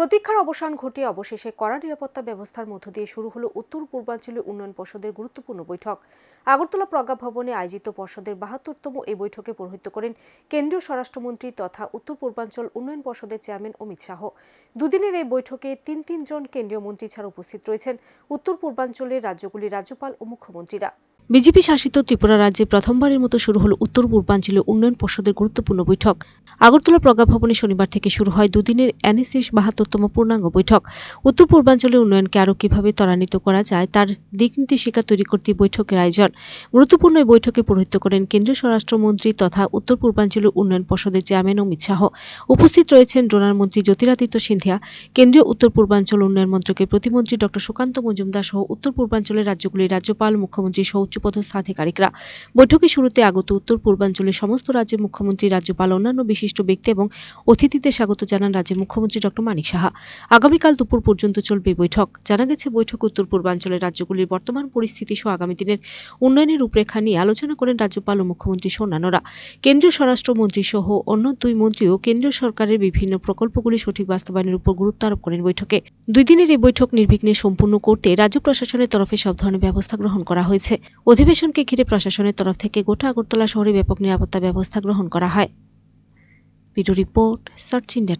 প্রতীক্ষার অবসান ঘটিয়ে অবশেষে কড়া নিরাপত্তা ব্যবস্থার মধ্য দিয়ে শুরু হলো উত্তর পূর্বাঞ্চলীয় উন্নয়ন পর্ষদের গুরুত্বপূর্ণ বৈঠক। আগরতলা প্রজ্ঞা ভবনে আয়োজিত পর্ষদের বাহাত্তরতম এই বৈঠকে পৌরোহিত্য করেন কেন্দ্রীয় স্বরাষ্ট্রমন্ত্রী তথা উত্তর পূর্বাঞ্চল উন্নয়ন পর্ষদের চেয়ারম্যান অমিত শাহ। দুদিনের এই বৈঠকে তিন তিনজন কেন্দ্রীয় মন্ত্রী ছাড়া উপস্থিত রয়েছেন উত্তর পূর্বাঞ্চলের রাজ্যগুলির রাজ্যপাল ও মুখ্যমন্ত্রীরা। বিজেপি শাসিত ত্রিপুরা রাজ্যে প্রথমবারের মতো শুরু হলো উত্তর পূর্বাঞ্চলীয় উন্নয়ন পর্ষদের গুরুত্বপূর্ণ বৈঠক। আগরতলা প্রজ্ঞা ভবনে শনিবার থেকে শুরু হয় দুদিনের এনএসএস বাহাত্তরতম পূর্ণাঙ্গ বৈঠক। উত্তর পূর্বাঞ্চলের উন্নয়নকে আরও কীভাবে ত্বরান্বিত করা যায়, তার দিক নির্দেশিকা তৈরি করতে বৈঠকের আয়োজন। গুরুত্বপূর্ণ এই বৈঠকে পৌরোহিত্য করেন কেন্দ্রীয় স্বরাষ্ট্রমন্ত্রী তথা উত্তর পূর্বাঞ্চলীয় উন্নয়ন পর্ষদের চেয়ারম্যান অমিত শাহ। উপস্থিত রয়েছেন ডোনার মন্ত্রী জ্যোতিরাদিত্য সিন্ধিয়া, কেন্দ্রীয় উত্তর পূর্বাঞ্চল উন্নয়ন মন্ত্রকের প্রতিমন্ত্রী ডক্টর সুকান্ত মজুমদার সহ উত্তর পূর্বাঞ্চলের রাজ্যগুলির রাজ্যপাল, মুখ্যমন্ত্রী সহ উচ্চপদস্থ আধিকারিকরা বৈঠকের শুরুতে আগত উত্তর পূর্বাঞ্চলের সমস্ত রাজ্যের মুখ্যমন্ত্রী, রাজ্যপাল, অন্যান্য বিশিষ্ট ব্যক্তি এবং অতিথিদের স্বাগত জানান রাজ্যের মুখ্যমন্ত্রী ডক্টর মানিক সাহা। আগামীকাল দুপুর পর্যন্ত চলবে বৈঠক। জানা গেছে, বৈঠক উত্তর পূর্বাঞ্চলের রাজ্যগুলির বর্তমান পরিস্থিতি সহ আগামী দিনের উন্নয়নের রূপরেখা নিয়ে আলোচনা করেন রাজ্যপাল ও মুখ্যমন্ত্রী সহ অন্যান্যরা কেন্দ্রীয় স্বরাষ্ট্রমন্ত্রী সহ অন্য দুই মন্ত্রীও কেন্দ্রীয় সরকারের বিভিন্ন প্রকল্পগুলি সঠিক বাস্তবায়নের উপর গুরুত্ব আরোপ করেন বৈঠকে। দুই দিনের এই বৈঠক নির্বিঘ্নে সম্পূর্ণ করতে রাজ্য প্রশাসনের তরফে সব ধরনের ব্যবস্থা গ্রহণ করা হয়েছে। অধিবেশনকে ঘিরে প্রশাসনের তরফ থেকে গোটা আগরতলা শহরে ব্যাপক নিরাপত্তা ব্যবস্থা গ্রহণ করা হয়। Report, search India